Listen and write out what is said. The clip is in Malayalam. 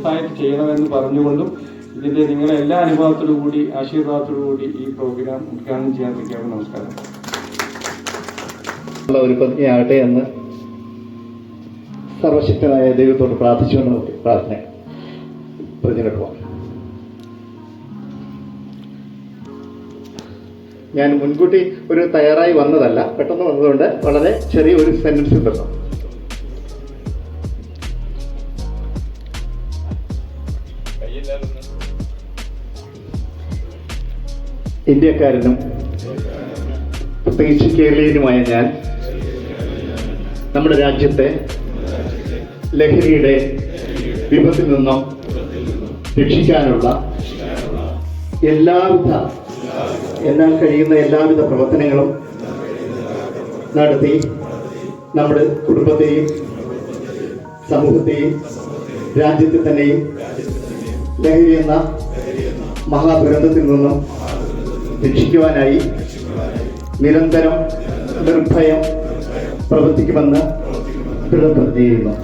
വലുതായിട്ട് ചെയ്യണമെന്ന് പറഞ്ഞുകൊണ്ടും ഇതിന്റെ നിങ്ങളെ എല്ലാ അനുഭവത്തോടു കൂടി ആശീർവാദത്തോടു കൂടി ഈ പ്രോഗ്രാം ഉദ്ഘാടനം ചെയ്യാൻ പറ്റിയാവും നമസ്കാരം. ഒരു പ്രതിജ്ഞയാകട്ടെ എന്ന് സർവശക്തനായ ദൈവത്തോട് പ്രാർത്ഥിച്ചുകൊണ്ട് നമുക്ക് പ്രാർത്ഥന. പ്രതിജ്ഞ ഞാൻ മുൻകൂട്ടി ഒരു തയ്യാറായി വന്നതല്ല. പെട്ടെന്ന് വന്നതുകൊണ്ട് വളരെ ചെറിയ ഒരു സെന്റൻസ് തന്നു ഇന്ത്യക്കാരനും പ്രത്യേകിച്ച് കേരളീയനുമായ ഞാൻ നമ്മുടെ രാജ്യത്തെ ലഹരിയുടെ വിപത്തിൽ നിന്നും രക്ഷിക്കാനുള്ള എല്ലാവിധ എന്നാൽ കഴിയുന്ന എല്ലാവിധ പ്രവർത്തനങ്ങളും നടത്തി നമ്മുടെ കുടുംബത്തെയും സമൂഹത്തെയും രാജ്യത്തെ തന്നെയും ലഹരി എന്ന മഹാദുരന്തത്തിൽ നിന്നും രക്ഷിക്കുവാനായി നിരന്തരം നിർഭയം പ്രവർത്തിക്കുമെന്ന് ദൃഢപ്രതിജ്ഞ ചെയ്യുന്നു